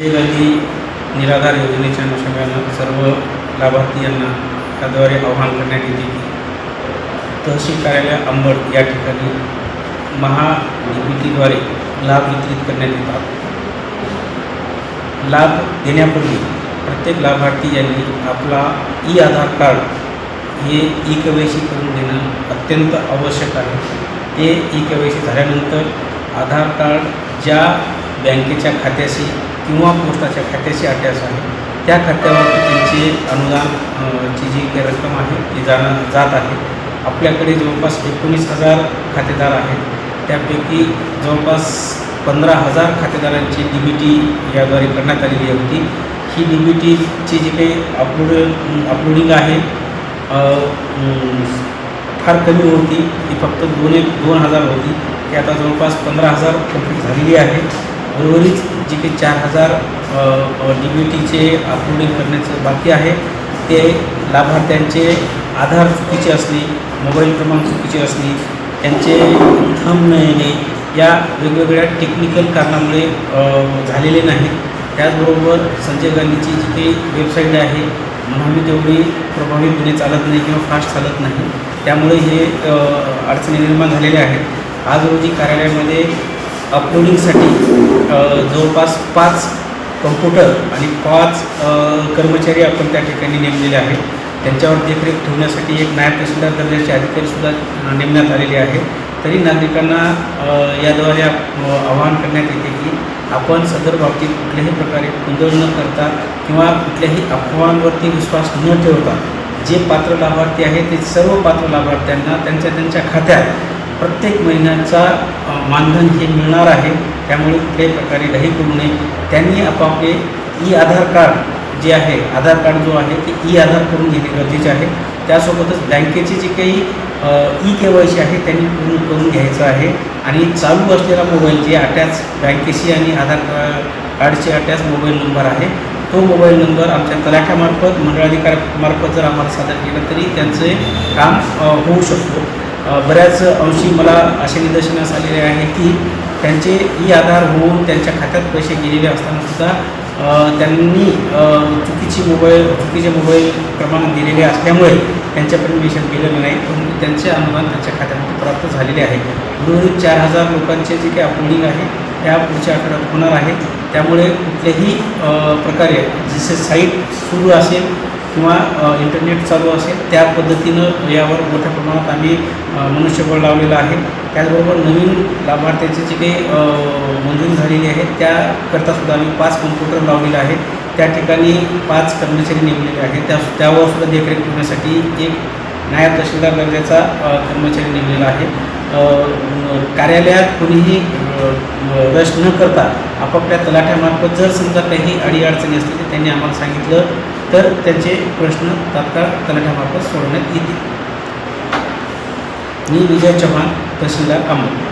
गांधी निराधार योजनेच्या अनुषंगानं सर्व लाभार्थी यांना त्याद्वारे आवाहन करण्यात येते की तहसील कार्यालय अंबड या ठिकाणी महा लाभ वितरित करण्यात येतात. लाभ देण्यापूर्वी प्रत्येक लाभार्थी यांनी आपला ई आधार कार्ड हे ई केवायसी करून घेणं अत्यंत आवश्यक आहे. ते ई केवायसी झाल्यानंतर आधार कार्ड ज्या बँकेच्या खात्याशी किंवा पोस्टाच्या खात्याशी अटॅच आहे. त्या खात्यावरती त्यांचे अनुदान ची जी काही रक्कम आहे ती जाणं जात आहे. आपल्याकडे जवळपास एकोणीस हजार खातेदार आहेत. त्यापैकी जवळपास पंधरा हजार खातेदारांची डी बी टी याद्वारे करण्यात आलेली होती. ही डी बी टीची जी काही अपलोड अपलोडिंग आहे फार कमी होती. ती फक्त दोन एक दोन हजार होती. ती आता जवळपास पंधरा हजार कंप्लीट झालेली आहे. उर्वरित जे काही चार हजार डी बी टीचे अपलोडिंग करण्याचं बाकी आहे ते लाभार्थ्यांचे आधार चुकीचे असणे मोबाईल क्रमांक चुकीचे असणे त्यांचे थम न येणे या वेगवेगळ्या टेक्निकल कारणामुळे झालेले नाहीत त्याचबरोबर संजय गांधीची जी काही वेबसाईट आहे म्हणावी तेवढी प्रभावीपणे चालत नाही किंवा फास्ट चालत नाही. त्यामुळे हे अडचणी निर्माण झालेल्या आहेत. आज रोजी कार्यालयामध्ये अपलोडिंगसाठी जवळपास पाच कम्प्युटर आणि पाच कर्मचारी आपण त्या ठिकाणी नेमलेले आहेत. त्यांच्यावर देखरेख ठेवण्यासाठी एक नायब तहसीलदार दर्जाचे अधिकारीसुद्धा नेमण्यात आलेले आहे. तरी नागरिकांना याद्वारे आवाहन करण्यात येते की आपण सदर बाबतीत कुठल्याही प्रकारे गोंधळ न करता किंवा कुठल्याही अफवांवरती विश्वास न ठेवता जे पात्र लाभार्थी आहेत ते सर्व पात्र लाभार्थ्यांना त्यांच्या त्यांच्या खात्यात प्रत्येक महिन्याचा मानधन हे मिळणार आहे. त्यामुळे कुठल्याही प्रकारे घाई करू नये. त्यांनी आपापले ई आधार कार्ड जे आहे आधार कार्ड जो आहे ते ई आधार करून घेणे गरजेचे आहे. त्यासोबतच बँकेची जी काही ई के वाय सी आहे त्यांनी पूर्ण करून घ्यायचं आहे. आणि चालू असलेला मोबाईल जे अटॅच बँकेशी आणि आधार का- कार्डशी अटॅच मोबाईल नंबर आहे तो मोबाईल नंबर आमच्या तलाठ्यामार्फत मंडळाधिकाऱ्यामार्फत जर आम्हाला सादर केलं तरी त्यांचे काम होऊ शकतो. बऱ्याच अंशी मला असे निदर्शनास आलेले आहे की त्यांचे ई आधार होऊन त्यांच्या खात्यात पैसे गेलेले असतानासुद्धा त्यांनी चुकीची मोबाईल चुकीचे मोबाईल क्रमांक दिलेले असल्यामुळे त्यांच्यापर्यंत मिशन गेलेलं नाही परंतु त्यांचे अनुदान त्यांच्या खात्यामध्ये प्राप्त झालेले आहे. उर्वरित चार हजार लोकांचे जे काही अपलोडिंग आहे त्या पुढच्या आठवड्यात होणार आहे. त्यामुळे कुठल्याही प्रकारे जसे साईट सुरू असेल किंवा इंटरनेट चालू असेल त्या पद्धतीनं यावर मोठ्या प्रमाणात आम्ही मनुष्यबळ लावलेलं आहे. त्याचबरोबर नवीन लाभार्थ्याची जी काही मंजुरी झालेली आहे त्याकरतासुद्धा आम्ही पाच कम्प्युटर लावलेले आहेत. त्या ठिकाणी पाच कर्मचारी नेमलेले आहेत. त्या त्यावर सुद्धा देखरेख ठेवण्यासाठी एक नायब तहसीलदार दर्जाचा कर्मचारी नेमलेला आहे. कार्यालयात कोणीही रश न करता आपापल्या तलाठ्यामार्फत जर समजा काही अडीअडचणी असतील तर त्यांनी आम्हाला सांगितलं तर त्यांचे प्रश्न तात्काळ तलाठ्यामार्फत सोडवण्यात येतील. मी विजय चव्हाण तहसीलदार अंबड.